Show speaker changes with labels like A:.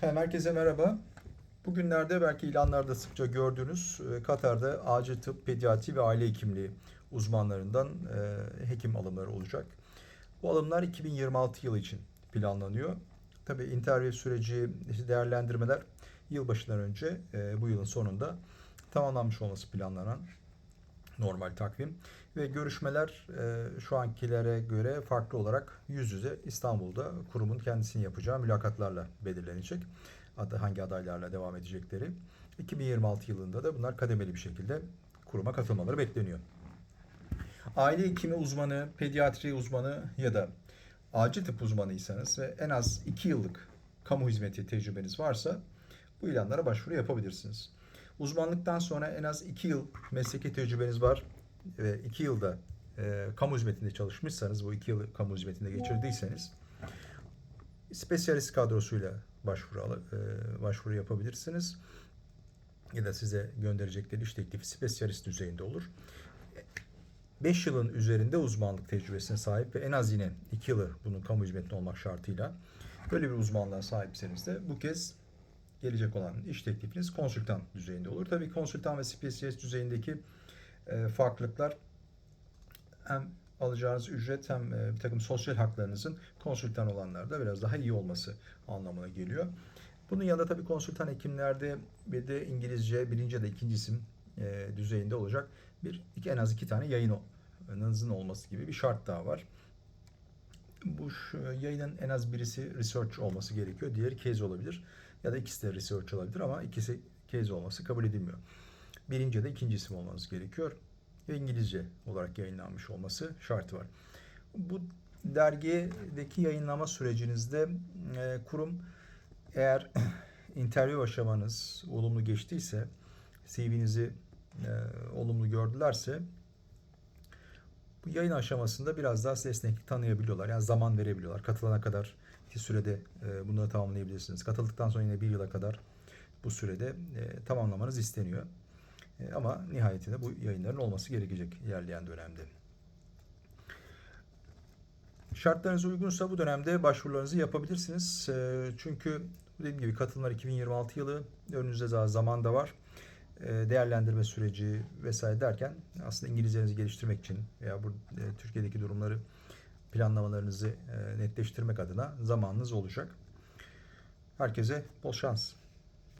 A: Herkese merhaba. Bugünlerde belki ilanlarda sıkça gördüğünüz e, Katar'da acil tıp, pediatri ve aile hekimliği uzmanlarından e, hekim alımları olacak. Bu alımlar 2026 yılı için planlanıyor. Tabii interview süreci, değerlendirmeler yılbaşından önce e, bu yılın sonunda tamamlanmış olması planlanan normal takvim ve görüşmeler e, şu ankilere göre farklı olarak yüz yüze İstanbul'da kurumun kendisini yapacağı mülakatlarla belirlenecek. Adı hangi adaylarla devam edecekleri. 2026 yılında da bunlar kademeli bir şekilde kuruma katılmaları bekleniyor. Aile hekimi uzmanı, pediatri uzmanı ya da acil tıp uzmanıysanız ve en az 2 yıllık kamu hizmeti tecrübeniz varsa bu ilanlara başvuru yapabilirsiniz. Uzmanlıktan sonra en az 2 yıl mesleki tecrübeniz var ve 2 yılda e, kamu hizmetinde çalışmışsanız, bu 2 yılı kamu hizmetinde geçirdiyseniz spesyalist kadrosuyla başvuru e, başvuru yapabilirsiniz. Ya da size gönderecekleri iş teklifi spesyalist düzeyinde olur. 5 yılın üzerinde uzmanlık tecrübesine sahip ve en az yine 2 yılı bunun kamu hizmetinde olmak şartıyla böyle bir uzmanlığa sahipseniz de bu kez gelecek olan iş teklifiniz konsültan düzeyinde olur. Tabii konsültan ve spesyalist düzeyindeki e, farklılıklar hem alacağınız ücret hem e, bir takım sosyal haklarınızın konsültan olanlarda biraz daha iyi olması anlamına geliyor. Bunun yanında tabii konsültan hekimlerde bir de İngilizce birinci ya da ikinci isim e, düzeyinde olacak bir iki, en az iki tane yayınınızın olması gibi bir şart daha var. Bu yayının en az birisi research olması gerekiyor. Diğeri case olabilir. Ya da ikisi de research olabilir ama ikisi case olması kabul edilmiyor. Birinci ya da ikinci isim olmanız gerekiyor. Ve İngilizce olarak yayınlanmış olması şartı var. Bu dergideki yayınlama sürecinizde e, kurum eğer interview aşamanız olumlu geçtiyse, CV'nizi e, olumlu gördülerse bu yayın aşamasında biraz daha esneklik tanıyabiliyorlar. Yani zaman verebiliyorlar. Katılana kadar ki sürede e, bunları tamamlayabilirsiniz. Katıldıktan sonra yine bir yıla kadar bu sürede e, tamamlamanız isteniyor. E, ama nihayetinde bu yayınların olması gerekecek ilerleyen dönemde. Şartlarınız uygunsa bu dönemde başvurularınızı yapabilirsiniz. E, çünkü dediğim gibi katılımlar 2026 yılı. Önünüzde daha zaman da var. E, değerlendirme süreci vesaire derken aslında İngilizcenizi geliştirmek için veya bu e, Türkiye'deki durumları planlamalarınızı e, netleştirmek adına zamanınız olacak. Herkese bol şans.